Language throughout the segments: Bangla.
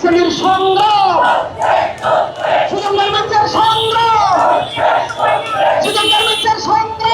শ্রেণির সংগ্রাম সুযোগ গার্মেন্টসের সংগ্রাম। সুযোগ গার্মেন্টসের সংগ্রাম।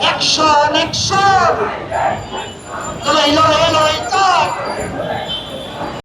Action action